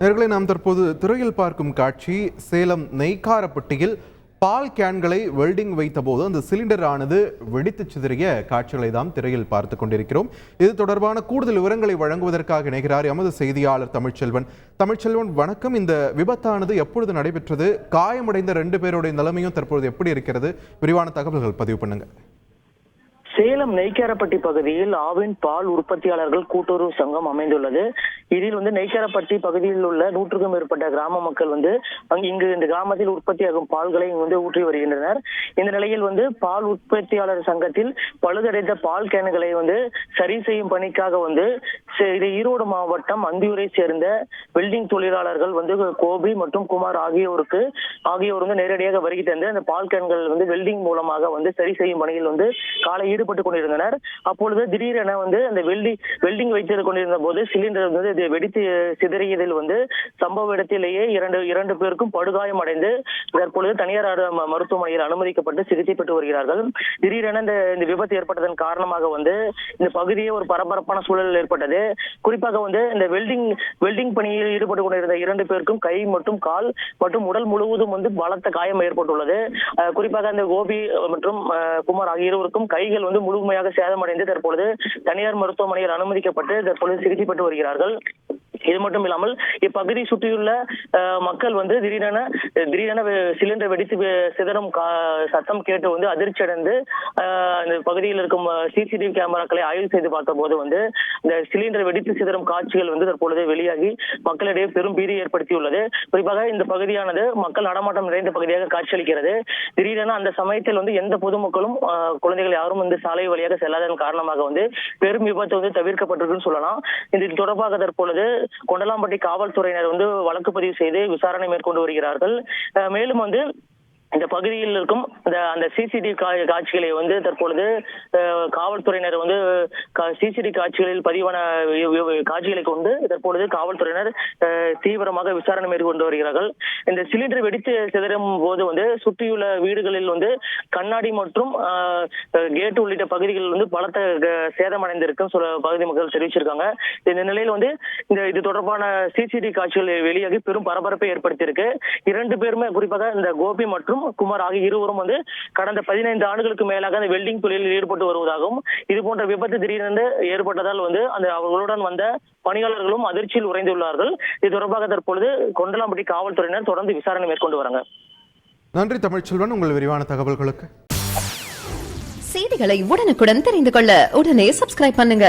நேர்களை நாம் தற்போது திரையில் பார்க்கும் காட்சி சேலம் நெய்க்காரப்பட்டியில் பால் கேன்களை வெல்டிங் வைத்தபோது அந்த சிலிண்டர் ஆனது வெடித்து சிதறிய காட்சிகளை தான் திரையில் பார்த்து கொண்டிருக்கிறோம். இது தொடர்பான கூடுதல் விவரங்களை வழங்குவதற்காக இணைகிறார் எமது செய்தியாளர் தமிழ்ச்செல்வன். தமிழ்ச்செல்வன் வணக்கம். இந்த விபத்தானது எப்பொழுது நடைபெற்றது? காயமடைந்த ரெண்டு பேருடைய நிலைமையும் தற்பொழுது எப்படி இருக்கிறது? விரிவான தகவல்கள் பதிவு பண்ணுங்க. சேலம் நெய்க்காரப்பட்டி பகுதியில் ஆவின் பால் உற்பத்தியாளர்கள் கூட்டுறவு சங்கம் அமைந்துள்ளது. இதில் வந்து நெய்க்காரப்பட்டி பகுதியில் உள்ள நூற்றுக்கும் மேற்பட்ட கிராம மக்கள் வந்து அங்கு இங்கு இந்த கிராமத்தில் உற்பத்தியாகும் பால்களை வந்து ஊற்றி வருகின்றனர். இந்த நிலையில் வந்து பால் உற்பத்தியாளர் சங்கத்தில் பழுதடைந்த பால் கேன்களை வந்து சரி செய்யும் பணிக்காக வந்து இது ஈரோடு மாவட்டம் அந்தியூரை சேர்ந்த வெல்டிங் தொழிலாளர்கள் வந்து கோபி மற்றும் குமார் ஆகியோருக்கு ஆகியோர் வந்து நேரடியாக வருகை தந்து அந்த பால் கேன்கள் வந்து வெல்டிங் மூலமாக வந்து சரி செய்யும் பணியில் வந்து காலை ஈடுபட்டு கொண்டிருந்தனர். அப்பொழுது திடீரென வந்து அந்த வெல்டிங் வெல்டிங் வைத்து கொண்டிருந்த போது சிலிண்டர் வந்து இது வெடித்து சிதறியதில் வந்து சம்பவ இடத்திலேயே இரண்டு இரண்டு பேருக்கும் படுகாயம் அடைந்து தற்பொழுது தனியார் மருத்துவமனையில் அனுமதிக்கப்பட்டு சிகிச்சை பெற்று வருகிறார்கள். திடீரென இந்த இந்த விபத்து ஏற்பட்டதன் காரணமாக வந்து இந்த பகுதியே ஒரு பரபரப்பான சூழல் ஏற்பட்டது. குறிப்பாக வந்து இந்த வெல்டிங் வெல்டிங் பணியில் ஈடுபட்டு கொண்டிருந்த இரண்டு பேருக்கும் கை மற்றும் கால் மற்றும் உடல் முழுவதும் வந்து பலத்த காயம் ஏற்பட்டுள்ளது. குறிப்பாக அந்த கோபி மற்றும் குமார் ஆகிய இருவருக்கும் கைகள் வந்து முழுமையாக சேதமடைந்து தற்பொழுது தனியார் மருத்துவமனையில் அனுமதிக்கப்பட்டு தற்பொழுது சிகிச்சை பெற்று வருகிறார்கள். இது மட்டும் இல்லாமல் இப்பகுதி சுற்றியுள்ள மக்கள் வந்து திடீரென திடீரென சிலிண்டர் வெடித்து சிதறும் கா- சத்தம் கேட்டு வந்து அதிர்ச்சி அடைந்து இந்த பகுதியில் இருக்கும் சிசிடிவி கேமராக்களை ஆய்வு செய்து பார்த்த போது வந்து இந்த சிலிண்டர் வெடித்து சிதறும் காட்சிகள் வந்து தற்பொழுது வெளியாகி மக்களிடையே பெரும் பீதி ஏற்படுத்தியுள்ளது. குறிப்பாக இந்த பகுதியானது மக்கள் நடமாட்டம் நிறைந்த பகுதியாக காட்சியளிக்கிறது. திடீரென அந்த சமயத்தில் வந்து எந்த பொதுமக்களும் குழந்தைகள் யாரும் வந்து சாலை வழியாக செல்லாதன் காரணமாக வந்து பெரும் விபத்து வந்து தவிர்க்கப்பட்டிருக்குன்னு சொல்லலாம். இது தொடர்பாக தற்பொழுது கொண்டலாம்பட்டி காவல்துறையினர் வந்து வழக்கு பதிவு செய்து விசாரணை மேற்கொண்டு வருகிறார்கள். மேலும் வந்து இந்த பகுதியில் இருக்கும் இந்த அந்த சிசிடிவி காட்சிகளை வந்து தற்பொழுது காவல்துறையினர் வந்து சிசிடிவி காட்சிகளில் பதிவான காட்சிகளை கொண்டு தற்பொழுது காவல்துறையினர் தீவிரமாக விசாரணை மேற்கொண்டு வருகிறார்கள். இந்த சிலிண்டர் வெடித்து சிதறும் போது வந்து சுற்றியுள்ள வீடுகளில் வந்து கண்ணாடி மற்றும் கேட் உள்ளிட்ட பகுதிகளில் வந்து பலத்த சேதமடைந்திருக்கும் சில பகுதி மக்கள் தெரிவிச்சிருக்காங்க. இந்த நிலையில் வந்து இந்த இது தொடர்பான சிசிடிவி காட்சிகள் வெளியாகி பெரும் பரபரப்பை ஏற்படுத்தியிருக்கு. இரண்டு பேருமே குறிப்பாக இந்த கோபி மற்றும் குமார் ஆகிய இருவரும் வந்து கடந்த பதினைந்து ஆண்டுகளுக்கு மேலாக அந்த வெல்டிங் தொழிலில் ஈடுபட்டு வருவதாகவும் இது போன்ற விபத்து திடீரென்று ஏற்பட்டதால் வந்து அந்த அவர்களுடன் வந்த பணியாளர்களும் அதிர்ச்சியில் உறைந்துள்ளார்கள். இது தொடர்பாக தற்பொழுது கொண்டலாம்பட்டி காவல்துறையினர் தொடர்ந்து விசாரணை மேற்கொண்டு வராங்க. நன்றி தமிழ்ச்செல்வன் உங்கள் விரிவான தகவல்களுக்கு. செய்திகளை உடனுக்குடன் தெரிந்து கொள்ள உடனே சப்ஸ்கிரைப் பண்ணுங்க.